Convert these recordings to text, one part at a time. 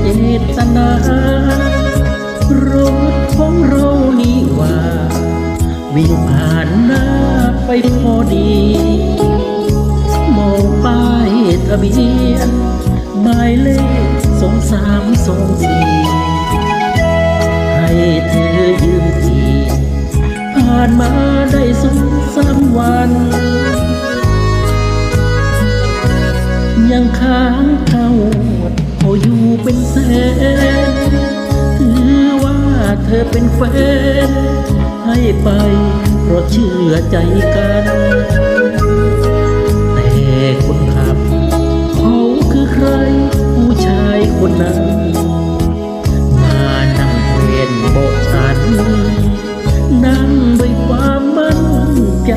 เจตนารถของเรานี่ว่าวิ่งผ่านหน้าไปพอดี มองป้ายทะเบียนหมายเลขสองสามสองสี่ให้เธอยืมทีผ่านมาได้สองสามวัน ยังค้างเข้า ออยู่เป็นแสนถือว่าเธอเป็นแฟน ให้ไปเพราะเชื่อใจกัน แต่คนขับเขาคือใคร ผู้ชายคนนั้น มานั่งเวียนโบกฉัน นั่งด้วยความมั่นใจ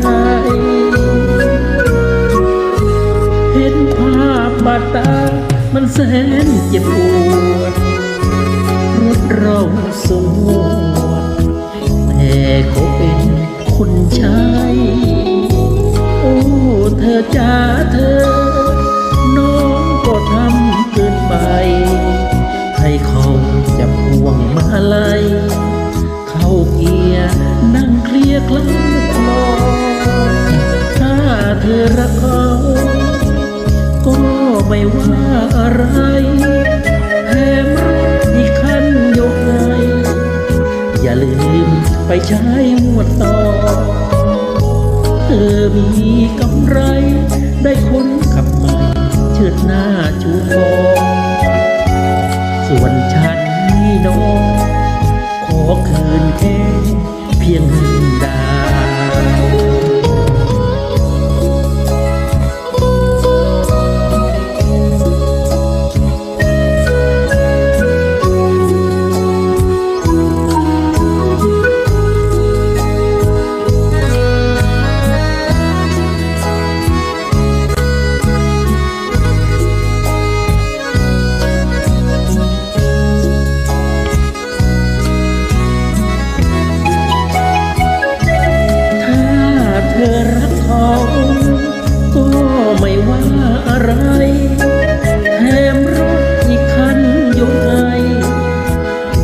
เห็นภาพบาดตา มันแสนเจ็บปวดรถเราสมวดแต่เขาเป็นคนใช้โอ้เธอจ้าเธอ น้องก็ทำเกินไปให้เขาจะพวงมาลัย เข้าเกียร์นั่งเคลียร์คลัง มีกำไรได้คน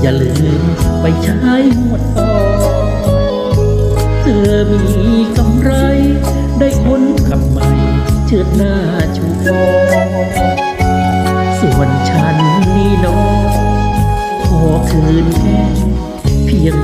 อย่าลืมไปใช้หมดต่อเธอมีกำไร ได้คนขับใหม่เชิดหน้าชูคอส่วนฉันนี่น้องขอคืนแค่เพียง